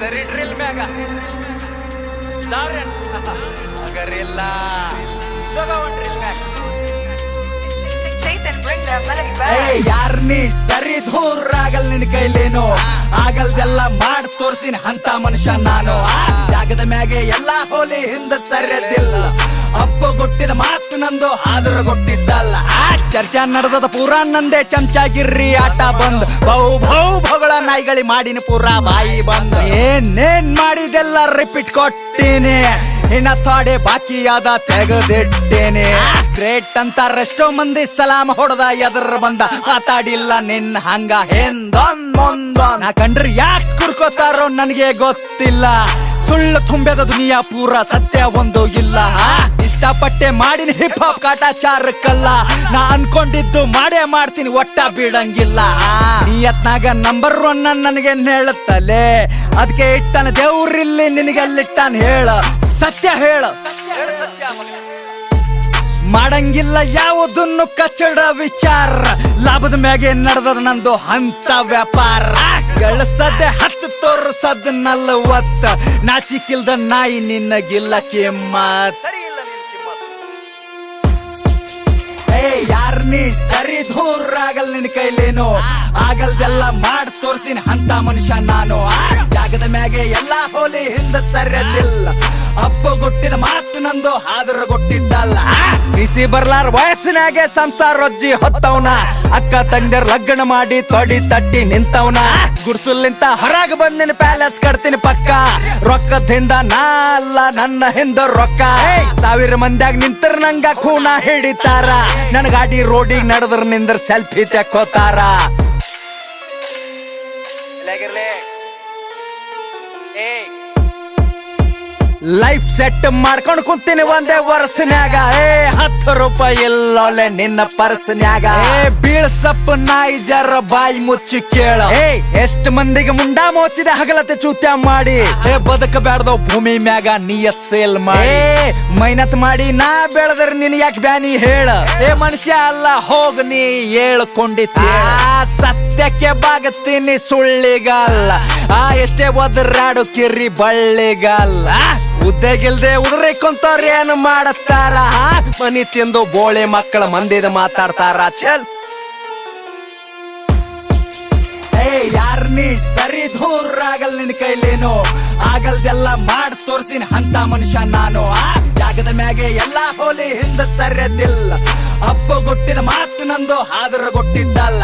ಸರಿ ಡ್ರಿಲ್ ಮ್ಯಾಗ. ಸಾರನ್ ಅಗರಿಲ್ಲ ಡ್ರಿಲ್ ಮ್ಯಾಗ. ಯಾರ್ ನೀ ಸರಿ ದೂರ ಆಗಲ್ ನಿನ್ ಕೈಲೇನು? ಆಗಲ್ದೆಲ್ಲ ಮಾಡ್ ತೋರ್ಸಿನ ಅಂತ ಮನುಷ್ಯ ನಾನು. ಜಾಗದ ಮ್ಯಾಗೆ ಎಲ್ಲಾ ಹೋಲಿ ಹಿಂದ ಸರಿಯದಿಲ್ಲ ಅಪ್ಪ ಕೊಟ್ಟಿದ ಮಾತು ನಂದು, ಆದ್ರ ಕೊಟ್ಟಿದ್ದಲ್ಲ ಆ ಚರ್ಚಾ ನಡೆದದ ಪೂರ ನಂದೇ, ಚಮಚಾಗಿರ್ರಿ, ಆಟ ಬಂದ್. ಬಹು ಬೌ ಭಗಳ ನಾಯಿಗಳಿ ಮಾಡಿನ ಪೂರ ಬಾಯಿ ಬಂದ್. ಏನೇನ್ ಮಾಡಿದೆಲ್ಲ ರಿಪೀಟ್ ಕೊಟ್ಟಿನಿ. ಇನ್ನ ಥೋಡೆ ಬಾಕಿಯಾದ ತೆಗೆದಿಟ್ಟೇನೆ. ಗ್ರೇಟ್ ಅಂತ ರೆಸ್ಟೋ ಮಂದಿ ಸಲಾಮ ಹೊಡೆದ ಎದ್ರ ಬಂದ. ಮಾತಾಡಿಲ್ಲ ನಿನ್ ಹಂಗ ಹೆಂದೊಂದ್ ನಾ ಕಂಡ್ರಿ ಯಾಕ್ ಕುರ್ಕೋತಾರೋ ನನಗೆ ಗೊತ್ತಿಲ್ಲ. ಸುಳ್ಳು ತುಂಬ್ಯದ ದುನಿಯಾ ಪೂರ ಸತ್ಯ ಒಂದು ಇಲ್ಲ. ಇಷ್ಟಪಟ್ಟೆ ಮಾಡಿನ ಹಿಪ್ ಹಾಪ್ ಕಾಟಾಚಾರಕ್ಕಲ್ಲ. ನಾ ಅನ್ಕೊಂಡಿದ್ದು ಮಾಡೇ ಮಾಡ್ತೀನಿ, ಒಟ್ಟ ಬಿಡಂಗಿಲ್ಲ. ನಿಯತ್ನಾಗ ನಂಬರ್ ಒನ್ ನನಗೆ ಹೇಳುತ್ತಲೇ ಅದಕ್ಕೆ ಇಟ್ಟನ ದೇವ್ರಿಲ್ಲಿ ನಿನಗೆಲ್ಲಿಟ್ಟಾನ ಹೇಳ. ಸತ್ಯ ಹೇಳ. ಮಾಡಂಗಿಲ್ಲ ಯಾವುದನ್ನು ಕಚ್ಚಡ ವಿಚಾರ. ಲಾಭದ ಮ್ಯಾಗೆ ನಡೆದದ ನಂದು ಹಂತ ವ್ಯಾಪಾರ. ಗಳಿಸದೆ ಹತ್ತು ತೋರ್ಸದ್ ನಲ್ವತ್ತ. ನಾಚಿಕಿಲ್ದ ನಾಯಿ ನಿನ್ನಗಿಲ್ಲ ಕಿಮ್ಮತ್. ನೀ ಸರಿ ದೂರ ಆಗಲ್ ನಿನ್ ಕೈಲೇನು? ಆಗಲ್ದೆಲ್ಲ ಮಾಡ್ ತೋರ್ಸಿನ ಅಂತ ಮನುಷ್ಯ ನಾನು. ಜಾಗದ ಮ್ಯಾಗೆ ಎಲ್ಲಾ ಹೋಲಿ ಹಿಂದ ಸರಿಯದಿಲ್ಲ. ಅಪ್ಪ ಗುಟ್ಟಿದ ಮಾತು ನಂದು ಆದ್ರ ಕೊಟ್ಟಿದ್ದಲ್ಲ ಬಿಸಿ ಬರ್ಲಾರ ವಯಸ್ಸಿನಾಗೆ ಸಂಸಾರ ರೊಜ್ಜಿ ಹೊತ್ತವನ. ಅಕ್ಕ ತಂದೆರ್ ಲಗ್ನ ಮಾಡಿ ತೊಡಿ ತಟ್ಟಿ ನಿಂತವನ. ಗುಡ್ಸಲಿಂತ ಹೊರಗೆ ಬಂದಿನ ಪ್ಯಾಲೇಸ್ ಕಟ್ತೀನಿ ಪಕ್ಕ. ರೊಕ್ಕದಿಂದ ನಾ ಅಲ್ಲ, ನನ್ನ ಹಿಂದ ರೊಕ್ಕ. ಸಾವಿರ ಮಂದ್ಯಾಗ ನಿಂತರ ನಂಗ ಖೂನ ಹಿಡಿತಾರ. ನನ್ ಗಾಡಿ ರೋಡಿಗೆ ನಡೆದ್ರ ನಿಂದ್ರ ಸೆಲ್ಫಿ ತೆಕ್ಕೋತಾರ. ಲೈಫ್ ಸೆಟ್ ಮಾಡ್ಕೊಂಡು ಕುಂತೀನಿ ಒಂದೇ ವರ್ಷನ್ಯಾಗ. ಏ ಹತ್ತು ರೂಪಾಯಿ ಎಲ್ಲೊಲೆ ನಿನ್ನ ಪರ್ಸನ್ಯಾಗ. ಏ ಬೀಳ್ಸಪ್ಪ ನಾಯಿ ಜರ ಬಾಯಿ ಮುಚ್ಚಿ ಕೇಳ. ಏ ಎಷ್ಟ್ ಮಂದಿಗೆ ಮುಂಡಾ ಮೋಚಿದೆ ಹಗಲತೆ ಚೂತ್ಯ ಮಾಡಿ. ಏ ಬದುಕ ಬ್ಯಾಡ್ದೋ ಭೂಮಿ ಮ್ಯಾಗ ನಿಯತ್ ಸೇಲ್ ಮಾಡಿ. ಏ ಮೈನತ್ ಮಾಡಿ ನಾ ಬೆಳೆದ್ರ ನಿನ್ ಯಾಕೆ ಬ್ಯಾನಿ ಹೇಳ. ಏ ಮನುಷ್ಯ ಅಲ್ಲ ಹೋಗ್ ನೀ ಹೇಳ್ಕೊಂಡಿತ್ತ ಸತ್ಯಕ್ಕೆ ಬಾಗತ್ತೀನಿ ಸುಳ್ಳಿಗಲ್ಲ. ಆ ಎಷ್ಟೇ ಒದರಾಡು ಕಿರಿ ಬಳ್ಳಿಗಲ್ಲ. ಉದ್ದೆಗಿಲ್ದೆ ಗೆಲ್ದೆ ಏನು ಮಾಡತ್ತಾರ? ಮನಿ ತಿಂದು ಬೋಳೆ ಮಕ್ಕಳ ಮಂದಿದ ಮಾತಾಡ್ತಾರ. ಚಲ್ ಏ, ಯಾರ್ ನೀ? ಸರಿ ದೂರ ಆಗಲ್ ನಿನ್ ಕೈಲೇನು? ಆಗಲ್ದೆಲ್ಲ ಮಾಡ್ ತೋರ್ಸಿನ ಅಂತ ಮನುಷ್ಯ ನಾನು. ಆ? ಜಾಗದ ಮ್ಯಾಗೆ ಎಲ್ಲಾ ಹೋಲಿ ಹಿಂದ ಸರಿಯದಿಲ್ಲ. ಅಪ್ಪ ಗೊಟ್ಟಿದ ಮಾತು ನಂದು, ಆದ್ರ ಗೊಟ್ಟಿದ್ದಲ್ಲ